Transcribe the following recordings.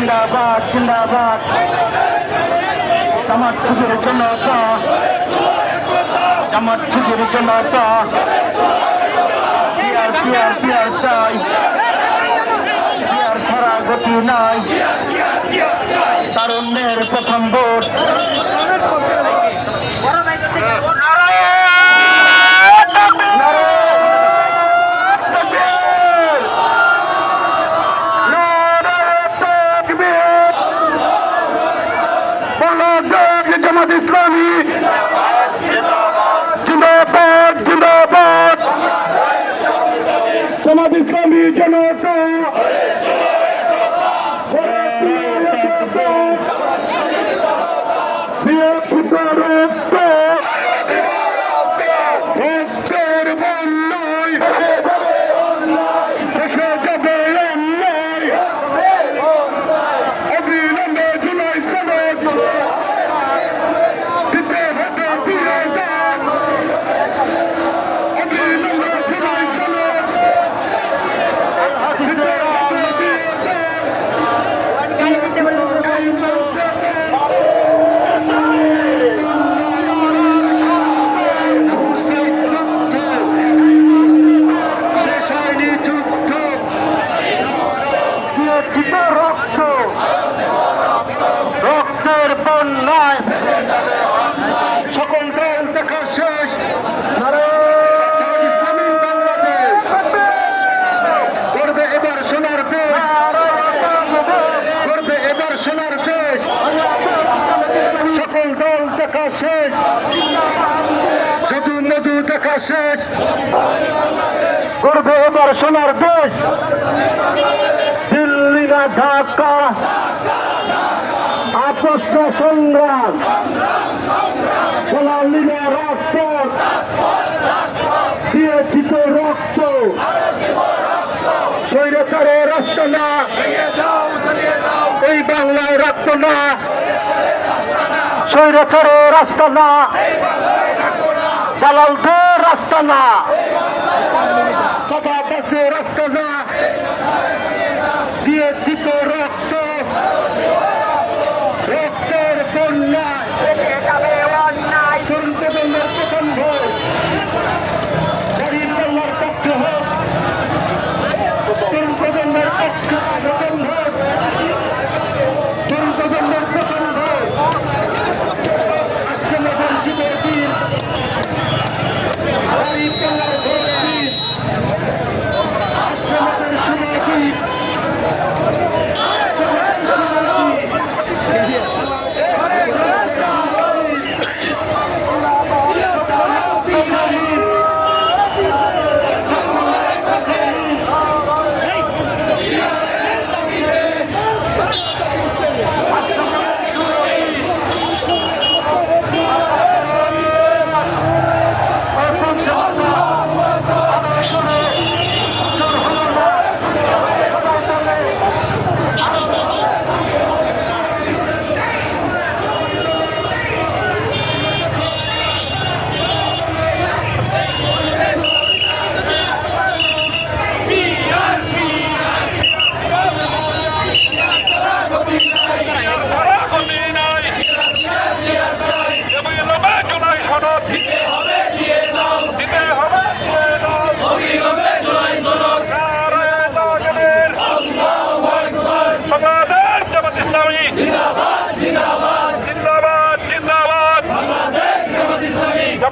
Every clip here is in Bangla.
জিন্দাবাদ জিন্দাবাদ। জামাত শিবির জনতা, জামাত শিবির জনতা। পিয়ার পিয়ার পিয়ার চাই। পিয়ার ছাড়া গতি নাই। তারুণ্যের প্রথম ভোট। জামাত ইসলামী। জিন্দাবাদ জিন্দাবাদ। জামাত ইসলামী জনতা দিয়েছি তো রক্ত। রক্তের বন্যায় সকল দল দেখা শেষ। দেশ। সকল দল দেখা শেষ। মধু দেখা শেষ। করবে এবার সোনার দেশ। ঢাকা আপোষ না সংগ্রাম। সোনালী না রাজপথ। দিয়েছি রক্ত। স্বৈরাচারে রাস্তা না। এই বাংলায় রক্ত না। রাস্তা না। দালালদের রাস্তা না। রাস্তা না। দিয়েছি তো রক্ত।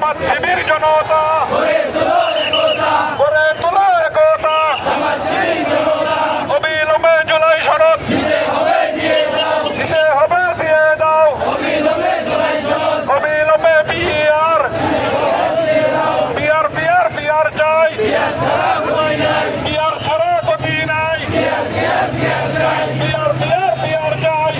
সমাজ শিবির জনতা। গড়ে তোলা একতা। অবিলম্বে জুলাই সনদ। দিতে হবে, দিয়ে দাও। অবিলম্বে বিআর। বিআর বিআর বিআর চাই। বিআর ছাড়া গতি নাই। বিআর বিআর বিআর চাই।